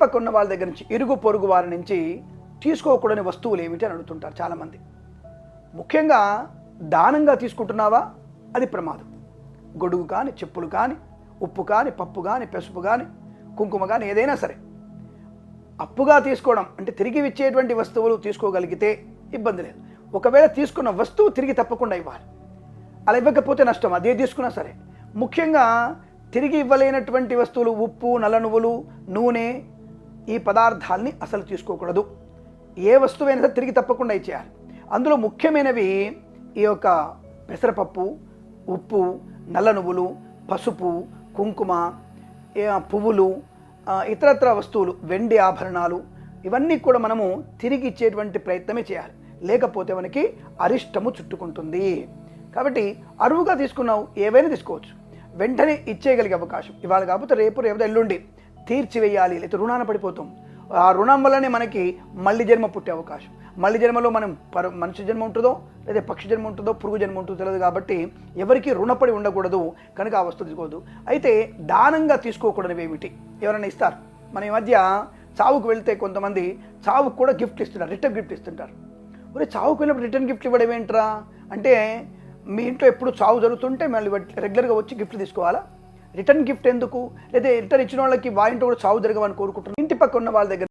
పక్క ఉన్న వాళ్ళ దగ్గర నుంచి ఇరుగు పొరుగు వారి నుంచి తీసుకోకూడని వస్తువులు ఏమిటి అని అడుగుతుంటారు చాలామంది. ముఖ్యంగా దానంగా తీసుకుంటున్నావా? అది ప్రమాదం. గొడుగు కానీ చెప్పులు కానీ ఉప్పు కానీ పప్పు కానీ పెసుపు కానీ కుంకుమ కానీ ఏదైనా సరే. అప్పుగా తీసుకోవడం అంటే తిరిగి ఇచ్చేటువంటి వస్తువులు తీసుకోగలిగితే ఇబ్బంది లేదు. ఒకవేళ తీసుకున్న వస్తువు తిరిగి తప్పకుండా ఇవ్వాలి. అలా ఇవ్వకపోతే నష్టం అదే తీసుకున్నా సరే. ముఖ్యంగా తిరిగి ఇవ్వలేనటువంటి వస్తువులు ఉప్పు నల్ల నువ్వులు నూనె ఈ పదార్థాలని అసలు తీసుకోకూడదు. ఏ వస్తువైనా తిరిగి తప్పకుండా ఇచ్చేయాలి. అందులో ముఖ్యమైనవి ఈ యొక్క పెసరపప్పు ఉప్పు నల్ల నువ్వులు పసుపు కుంకుమ పువ్వులు ఇతరత్ర వస్తువులు వెండి ఆభరణాలు ఇవన్నీ కూడా మనము తిరిగి ఇచ్చేటువంటి ప్రయత్నమే చేయాలి. లేకపోతే మనకి అరిష్టము చుట్టుకుంటుంది. కాబట్టి అరువుగా తీసుకున్నావు ఏవైనా తీసుకోవచ్చు. వెంటనే ఇచ్చేయగలిగే అవకాశం. ఇవాళ కాకపోతే రేపు రేపు ఎల్లుండి తీర్చివేయాలి లేకపోతే రుణాన పడిపోతాం. ఆ రుణం వల్లనే మనకి మళ్ళీ జన్మ పుట్టే అవకాశం. మళ్ళీ జన్మలో మనం పర మనిషి జన్మ ఉంటుందో లేదా పక్షి జన్మ ఉంటుందో పురుగు జన్మ ఉంటుందో తెలియదు కాబట్టి ఎవరికి రుణపడి ఉండకూడదు కనుక ఆ వస్తువు తీసుకోవద్దు. అయితే దానంగా తీసుకోకూడనివి ఏమిటి? ఎవరైనా ఇస్తారు? మన ఈ మధ్య చావుకు వెళ్తే కొంతమంది చావుకు కూడా గిఫ్ట్ ఇస్తుంటారు రిటర్న్ గిఫ్ట్ ఇస్తుంటారు. ఒరే చావుకు వెళ్ళినప్పుడు రిటర్న్ గిఫ్ట్ ఇవ్వడం ఏంట్రా? అంటే మీ ఇంట్లో ఎప్పుడు చావు జరుగుతుంటే మళ్ళీ రెగ్యులర్గా వచ్చి గిఫ్ట్ తీసుకోవాలా? రిటర్న్ గిఫ్ట్ ఎందుకు? లేదా రిటర్న్ ఇచ్చిన వాళ్ళకి వాయింట్ కూడా చావు జరగవని కోరుకుంటున్నారు ఇంటి పక్క ఉన్న వాళ్ళ దగ్గర